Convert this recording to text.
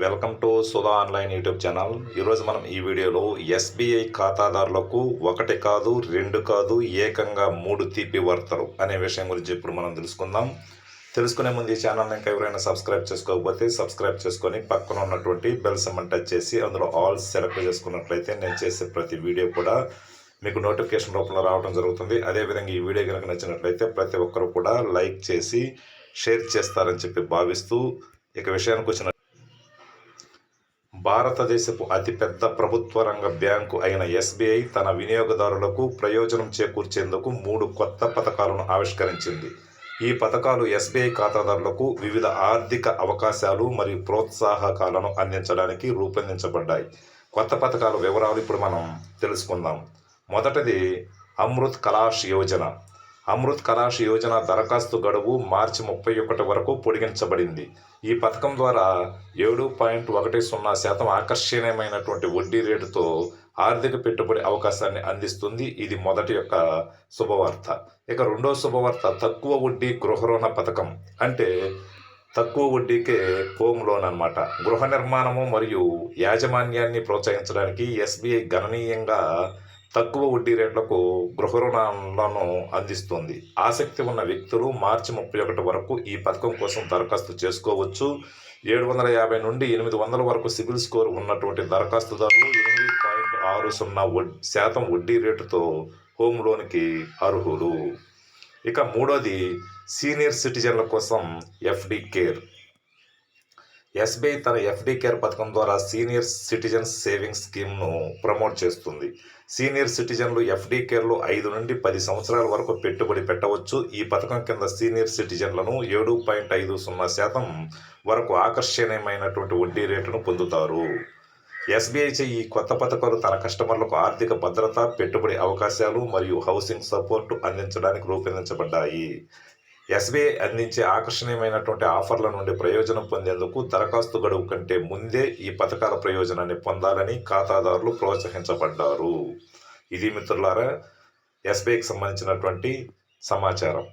Welcome to Sudha online YouTube channel. ఈరోజు మనం ఈ వీడియోలో ఎస్బీఐ ఖాతాదారులకు ఒకటి కాదు రెండు కాదు ఏకంగా మూడు తీపి వార్తలు అనే విషయం గురించి ఇప్పుడు మనం తెలుసుకుందాం. తెలుసుకునే ముందు ఈ ఛానల్ని ఇంకా ఎవరైనా సబ్స్క్రైబ్ చేసుకోకపోతే సబ్స్క్రైబ్ చేసుకొని పక్కన ఉన్నటువంటి బెల్ సమ్మన్ టచ్ చేసి అందులో ఆల్ సెలెక్ట్ చేసుకున్నట్లయితే నేను చేసే ప్రతి వీడియో కూడా మీకు నోటిఫికేషన్ రూపంలో రావడం జరుగుతుంది. అదేవిధంగా ఈ వీడియో కనుక నచ్చినట్లయితే ప్రతి ఒక్కరు కూడా లైక్ చేసి షేర్ చేస్తారని చెప్పి భావిస్తూ ఇక విషయానికి వచ్చిన భారతదేశపు అతిపెద్ద ప్రభుత్వ రంగ బ్యాంకు అయిన ఎస్బీఐ తన వినియోగదారులకు ప్రయోజనం చేకూర్చేందుకు మూడు కొత్త పథకాలను ఆవిష్కరించింది. ఈ పథకాలు ఎస్బీఐ ఖాతాదారులకు వివిధ ఆర్థిక అవకాశాలు మరియు ప్రోత్సాహకాలను అందించడానికి రూపొందించబడ్డాయి. కొత్త పథకాల వివరాలు ఇప్పుడు మనం తెలుసుకుందాం. మొదటిది అమృత్ కలాష్ యోజన. అమృత్ కలాష్ యోజన దరఖాస్తు గడువు మార్చి ముప్పై ఒకటి వరకు పొడిగించబడింది. ఈ పథకం ద్వారా ఏడు పాయింట్ ఒకటి సున్నా శాతం ఆకర్షణీయమైనటువంటి వడ్డీ రేటుతో ఆర్థిక పెట్టుబడి అవకాశాన్ని అందిస్తుంది. ఇది మొదటి యొక్క శుభవార్త. ఇక రెండో శుభవార్త తక్కువ వడ్డీ గృహ రుణ పథకం. అంటే తక్కువ వడ్డీకే హోమ్ లోన్ అనమాట గృహ నిర్మాణము మరియు యాజమాన్యాన్ని ప్రోత్సహించడానికి ఎస్బీఐ గణనీయంగా తక్కువ వడ్డీ రేట్లకు గృహ రుణాలను అందిస్తుంది. ఆసక్తి ఉన్న వ్యక్తులు మార్చి ముప్పై ఒకటి వరకు ఈ పథకం కోసం దరఖాస్తు చేసుకోవచ్చు. ఏడు వందల యాభై నుండి ఎనిమిది వందల వరకు సిబిల్ స్కోర్ ఉన్నటువంటి దరఖాస్తుదారులు ఎనిమిది పాయింట్ ఆరు సున్నా శాతం వడ్డీ రేటుతో హోమ్ లోన్కి అర్హులు. ఇక మూడోది సీనియర్ సిటిజన్ల కోసం ఎఫ్డి కేర్. ఎస్బీఐ తన ఎఫ్డి కేర్ పథకం ద్వారా సీనియర్ సిటిజన్స్ సేవింగ్స్ స్కీమ్ను ప్రమోట్ చేస్తుంది. సీనియర్ సిటిజన్లు ఎఫ్డి కేర్లో ఐదు నుండి పది సంవత్సరాల వరకు పెట్టుబడి పెట్టవచ్చు. ఈ పథకం కింద సీనియర్ సిటిజన్లను ఏడు పాయింట్ ఐదు సున్నా శాతం వరకు ఆకర్షణీయమైనటువంటి వడ్డీ రేటును పొందుతారు. ఎస్బీఐ చే ఈ కొత్త పథకాలు తన కస్టమర్లకు ఆర్థిక భద్రత పెట్టుబడి అవకాశాలు మరియు హౌసింగ్ సపోర్ట్ అందించడానికి రూపొందించబడ్డాయి. ఎస్బీఐ అందించే ఆకర్షణీయమైనటువంటి ఆఫర్ల నుండి ప్రయోజనం పొందేందుకు దరఖాస్తు గడువు కంటే ముందే ఈ పథకాల ప్రయోజనాన్ని పొందాలని ఖాతాదారులు ప్రోత్సహించబడ్డారు. ఇది మిత్రులారా ఎస్బీఐకి సంబంధించినటువంటి సమాచారం.